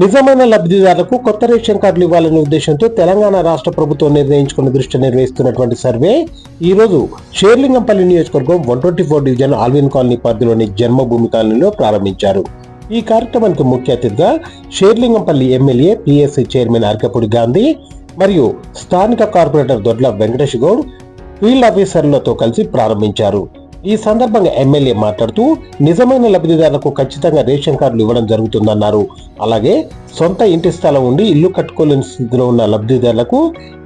నిజమైన లబ్ధిదారులకు కొత్త రేషన్ కార్డులు ఇవ్వాలనే ఉద్దేశంతో తెలంగాణ రాష్ట్ర ప్రభుత్వం నిర్ణయించుకున్న దృష్టి నిర్వహిస్తున్నటువంటి సర్వే. ఈ రోజు షేర్లింగంపల్లి నియోజకవర్గం one twenty four division Alwin colony పరిధిలోని జన్మభూమి కాలనీలో ప్రారంభించారు. ఈ కార్యక్రమానికి ముఖ్య అతిథిగా Serilingampally MLA PSC chairman Arekapudi Gandhi మరియు స్థానిక కార్పొరేటర్ దొడ్ల వెంకటేష్ గౌడ్ ఫీల్డ్ ఆఫీసర్లతో కలిసి ప్రారంభించారు. ఈ సందర్భంగా ఎమ్మెల్యే మాట్లాడుతూ నిజమైన లబ్ధిదారులకు ఖచ్చితంగా రేషన్ కార్డులు ఇవ్వడం జరుగుతుందన్నారు. అలాగే సొంత ఇంటి స్థలం ఉండి ఇల్లు కట్టుకోలేని స్థితిలో ఉన్న లబ్ధిదారులకు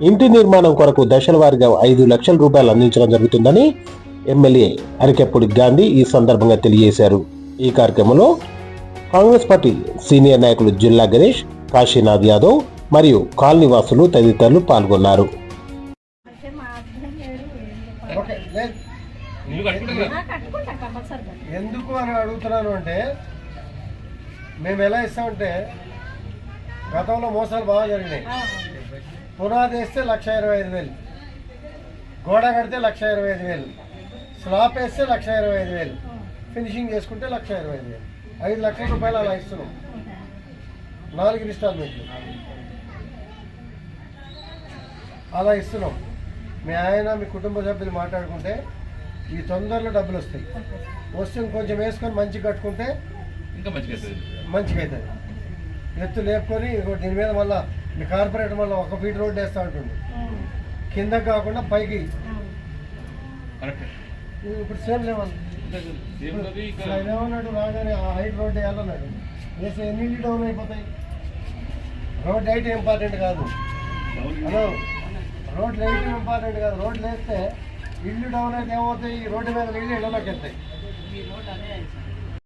ఇంటి నిర్మాణం కొరకు దశల వారీగా ఐదు లక్షల రూపాయలు అందించడం జరుగుతుందని ఎమ్మెల్యే అరికెప్పుడు గాంధీ ఈ సందర్భంగా తెలియజేశారు. ఈ కార్యక్రమంలో కాంగ్రెస్ పార్టీ సీనియర్ నాయకులు జిల్లా గణేష్ కాశీనాథ్ యాదవ్ మరియు కాలనీ వాసులు తదితరులు పాల్గొన్నారు. ఎందుకు అని అడుగుతున్నాను అంటే మేము ఎలా ఇస్తామంటే గతంలో మోసాలు బాగా జరిగినాయి. పునాది వేస్తే లక్ష ఇరవై ఐదు వేలు. గోడ కడితే లక్ష ఇరవై ఐదు వేలు. స్లాబ్ వేస్తే లక్ష ఇరవై ఐదు వేలు. ఫినిషింగ్ చేసుకుంటే లక్ష ఇరవై ఐదు వేలు. ఐదు లక్షల రూపాయలు అలా ఇస్తున్నాం. నాలుగు ఇన్స్టాల్మెంట్లు. అలా ఇస్తున్నాం. మీ ఆయన మీ కుటుంబ సభ్యులు మాట్లాడుకుంటే ఈ తొందరలో డబ్బులు వస్తాయి. వస్తే కొంచెం వేసుకొని మంచిగా కట్టుకుంటే ఇంకా మంచిగా అవుతుంది. మంచిగా అవుతుంది. ఎత్తు లేపుకొని దీని మీద మళ్ళీ మీ కార్పొరేటర్ మళ్ళీ ఒక ఫీట్ రోడ్ వేస్తూ ఉంటుంది కింద కాకుండా పైకి. ఇప్పుడు సేమ్ ఏమన్నాడు? రాగానే ఆ హైట్ రోడ్ వేయాలన్నాడు. వేస్తే ఎన్ని డౌన్ అయిపోతాయి? రోడ్ హైట్ ఇంపార్టెంట్ కాదు. హలో? రోడ్ హైట్ ఇంపార్టెంట్ కాదు. రోడ్లు వేస్తే ఇల్లు డౌన్ అయితే ఏమవుతాయి? ఈ రోడ్డు మీద నీళ్ళు ఇళ్ళలోకి వెళ్తాయి.